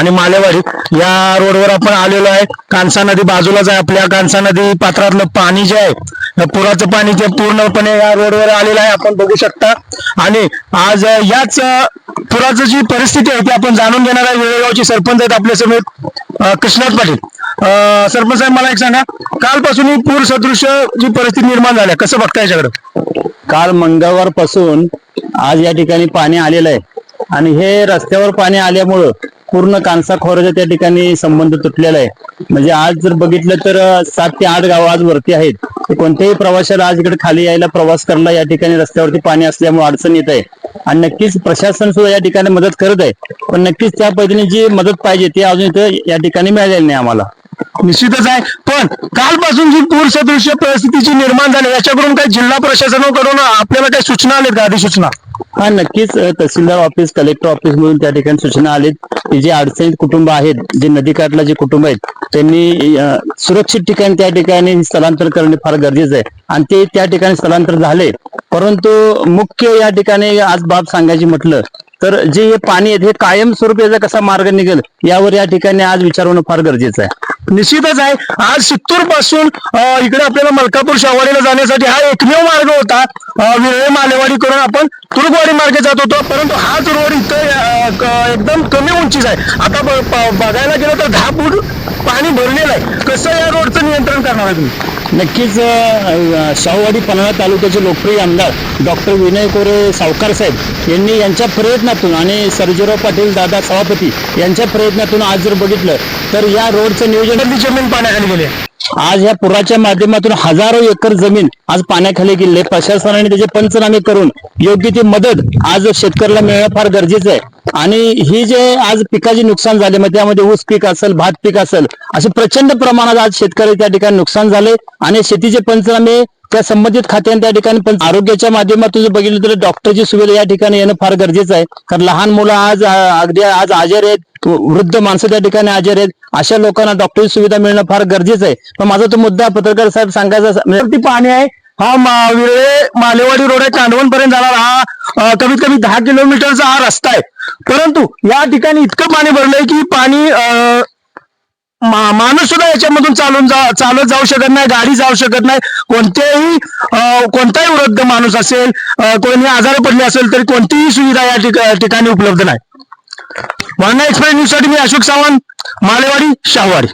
आणि मालेवाडी या रोडवर आपण आलेलो आहे. कांसा नदी बाजूलाच आहे आपल्या. कांसा नदी पात्रातलं पाणी जे आहे पुराचं पाणी जे पूर्णपणे या रोडवर आलेलं आहे आपण बघू शकता. आणि आज याच पुराचं जी परिस्थिती आहे ती आपण जाणून घेणार आहे. वेळेगावचे सरपंच आहेत आपल्या समेत कृष्णाथ कृष्णात पाटील. सरपंच साहेब मला एक सांगा. कालपासून ही पूर सदृश जी परिस्थिती निर्माण झाली कसं बघता याच्याकडे? काल मंगळवारपासून आज या ठिकाणी पाणी आलेलं आहे. आणि हे रस्त्यावर पाणी आल्यामुळं पूर्ण कांसा खोऱ्याचा त्या ठिकाणी संबंध तुटलेला आहे. म्हणजे आज जर बघितलं तर सात ते आठ गावं आज वरती आहेत. कोणत्याही प्रवाशाला आज इकडे खाली यायला प्रवास करायला या ठिकाणी रस्त्यावरती पाणी असल्यामुळे अडचण येत आहे. आणि नक्कीच प्रशासन सुद्धा या ठिकाणी मदत करत आहे. पण नक्कीच त्या पद्धतीने जी मदत पाहिजे ती अजून इथं या ठिकाणी मिळालेली नाही आम्हाला. निश्चितच आहे. पण कालपासून जी पूर सदृश्य परिस्थितीची निर्माण झाली याच्याकडून काही जिल्हा प्रशासनाकडून आपल्याला काही सूचना आल्या का? अधिसूचना? हा नक्कीच तहसीलदार ऑफिस कलेक्टर ऑफिस मधून त्या ठिकाणी सूचना आलीत की जे अडचणीत कुटुंब आहेत जे नदीकाठला जे कुटुंब आहेत त्यांनी सुरक्षित ठिकाणी त्या ठिकाणी स्थलांतर करणे फार गरजेचं आहे. आणि ते त्या ठिकाणी स्थलांतर झाले परंतु मुख्य या ठिकाणी आज बाब सांगायची म्हटलं तर जे हे पाणी आहे हे कायमस्वरूपी याचा कसा मार्ग निघेल यावर या ठिकाणी आज विचार होणं फार गरजेचं आहे. निश्चितच आहे. आज सित्तूरपासून इकडे आपल्याला मलकापूर शावाडीला जाण्यासाठी हा एकमेव मार्ग होता. विरळे मालेवाडी करून आपण तुरुकवाडी मार्गे जात होतो. परंतु हाच रोड इथं एकदम कमी उंचीचा आहे. आता बघायला गेलं तर दहा फूट पाणी भरलेलं आहे. कसं या रोडचं नियंत्रण करणार आहे तुम्ही? नक्कीच शाहूवाडी पन्हाळा तालुक्याचे लोकप्रिय आमदार डॉक्टर विनय कोरे सावकार साहेब यांनी यांच्या प्रयत्नातून आणि सर्जेराव पाटील दादा सभापती यांच्या प्रयत्नातून आज जर बघितलं तर या रोडचं नियोजन जमीन पाण्याखाली गेली. आज या पुराच्या माध्यमातून हजारो एकर जमीन आज पाण्याखाली गेले प्रशासनाने त्याचे पंचनामे करून योग्य ती मदत आज शेतकऱ्याला मिळणं फार गरजेचं आहे. आणि ही जे आज पिकाचे नुकसान झाले मग त्यामध्ये ऊस पीक असेल भात पीक असेल असे प्रचंड प्रमाणात आज शेतकरी त्या ठिकाणी नुकसान झाले. आणि शेतीचे पंचनामे त्या संबंधित खात्याने त्या ठिकाणी पण आरोग्याच्या माध्यमातून जर बघितलं तर डॉक्टरची सुविधा या ठिकाणी येणं फार गरजेचं आहे. कारण लहान मुलं आज अगदी आज आजारी आहेत वृद्ध माणसं त्या ठिकाणी आजारी आहेत अशा लोकांना डॉक्टरची सुविधा मिळणं फार गरजेचं आहे. पण माझा तो मुद्दा पत्रकार साहेब सांगायचा म्हणजे- पाणी आहे. हा मा- मालेवाडी रोड आहे कांडवण पर्यंत जाणार हा कमीत कमी दहा किलोमीटरचा हा रस्ता आहे. परंतु या ठिकाणी इतकं पाणी भरलंय की पाणी मा- माणूस सुद्धा याच्यामधून चालून जा चालत जाऊ शकत नाही गाडी जाऊ शकत नाही. कोणत्याही कोणताही वृद्ध माणूस असेल कोणी आजार पडले असेल तरी कोणतीही सुविधा या ठिका- ठिकाणी उपलब्ध नाही. वारणा एक्सप्रेस न्यूजसाठी मी अशोक सावंत मालेवाडी शाहवाडी